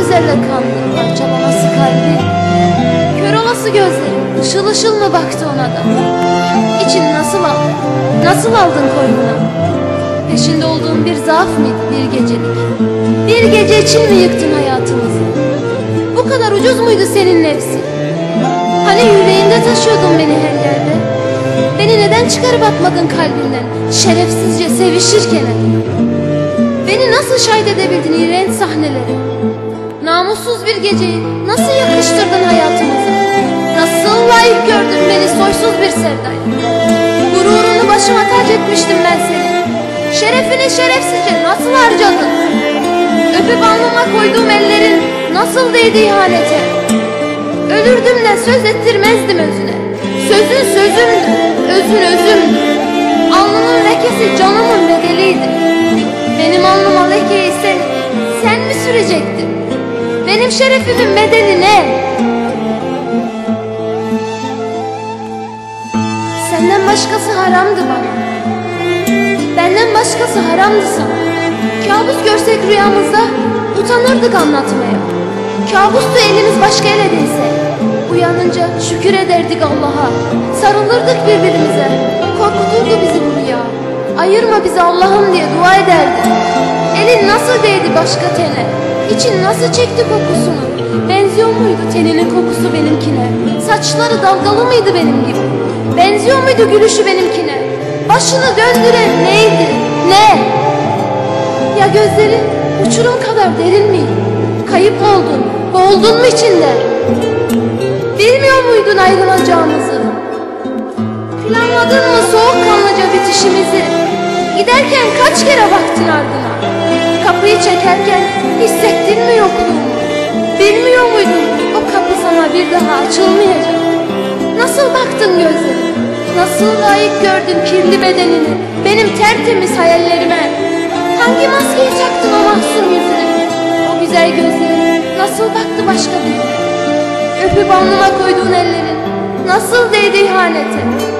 sözlerle kandı parçalaması kalbi? Kör olası gözlerim ışıl ışıl mı baktı ona da? İçin nasıl aldın, nasıl aldın koynuna? Peşinde olduğun bir zaaf mıydı bir gecelik? Bir gece için mi yıktın hayatımızı? Bu kadar ucuz muydu senin nefsin? Hani yüreğinde taşıyordun beni her yerde? Beni neden çıkarıp atmadın kalbinden? Şerefsizce sevişirken. Beni nasıl şahit edebildin iğrenç sahneleri Namussuz bir geceyi nasıl yakıştırdın hayatımıza? Nasıl layık gördün beni soysuz bir sevdaya? Gururunu başıma tac etmiştim ben senin. Şerefini şerefsizce nasıl harcadın? Öpüp alnıma koyduğum ellerin nasıl değdi ihanete? Ölürdüm de söz ettirmezdim özüne. Sözün sözümdü, özün özümdü. Alnımın lekesi canımın bedeliydi. Benim alnıma lekeyi sen, sen mi sürecektin? Benim şerefimin bedeli ne? Senden başkası haramdı bana. Benden başkası haramdı sana. Kabus görsek rüyamızda utanırdık anlatmaya. Kabustu elimiz başka ele değse Uyanınca şükür ederdik Allah'a. Sarılırdık birbirimize. Korkuturdu bizi bu rüya. Ayırma bizi Allah'ım diye dua ederdik Elin nasıl değdi başka tene İçin nasıl çekti kokusunu? Benziyor muydu teninin kokusu benimkine? Saçları dalgalı mıydı benim gibi? Benziyor muydu gülüşü benimkine? Başını döndüren neydi? Ne? Ya gözleri uçurum kadar derin miydi Kayıp mı oldun boğuldun mu içinde? Bilmiyor muydun ayrılacağımızı? Planladın mı soğukkanlıca bitişimizi? Giderken kaç kere baktın ardına Kapıyı çekerken hissettin mi yokluğumu Bilmiyor muydun o kapı sana bir daha açılmayacak? Nasıl baktın gözlerime Nasıl layık gördün kirli bedenini Benim tertemiz hayallerime? Hangi maskeyi taktın o mahzun yüzüne? O güzel gözlerin Nasıl baktı başka birine? Öpüp alnıma koyduğun ellerin Nasıl değdi ihanete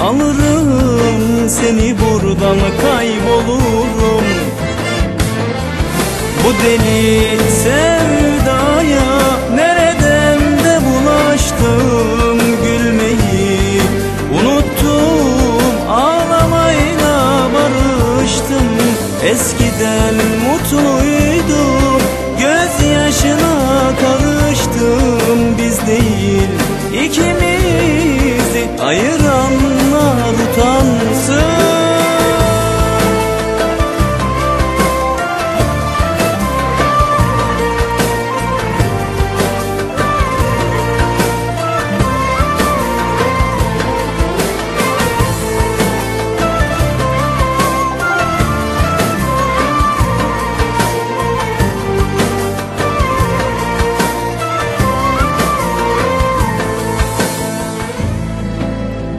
Alırım seni buradan kaybolurum. Bu deli sevdaya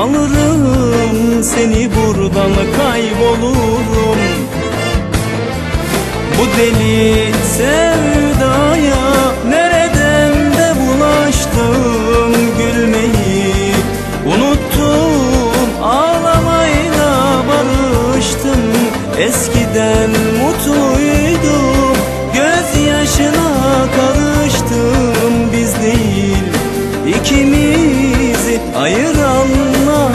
Alırım seni buradan kaybolurum. Bu deli sevdaya nereden de bulaştım Gülmeyi. Unuttum ağlamayla barıştım. Eskiden mutluydum gözyaşına karıştım. Biz değil ikimizi ayıranlar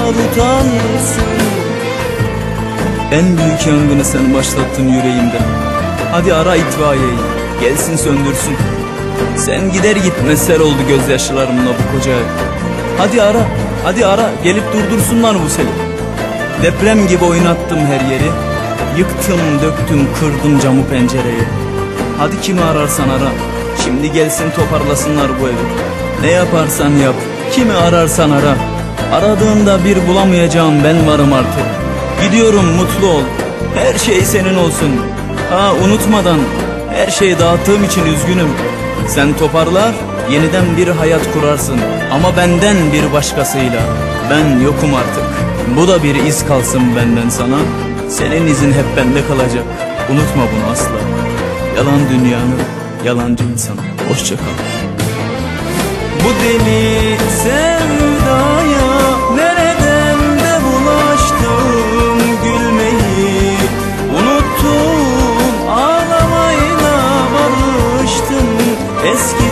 utansın. En büyük yangını sen başlattın yüreğimde. Hadi ara itfaiyeyi gelsin söndürsün. Sen gider gitmez sel oldu gözyaşlarımla bu koca ev. Hadi ara hadi ara gelip durdursunlar bu seli. Deprem gibi oynattım her yeri. Yıktım döktüm kırdım camı pencereyi. Hadi kimi ararsan ara Şimdi gelsin toparlasınlar bu evi. Ne yaparsan yap Kimi ararsan ara Aradığında bir bulamayacağım ben varım artık. Gidiyorum mutlu ol. Her şey senin olsun. Ha unutmadan. Her şeyi dağıttığım için üzgünüm. Sen toparlar Yeniden bir hayat kurarsın. Ama benden bir başkasıyla. Ben yokum artık. Bu da bir iz kalsın benden sana. Senin izin hep bende kalacak. Unutma bunu asla. Yalan dünyanın Yalancı insan Hoşça kal. Bu deli sevdaya eskiden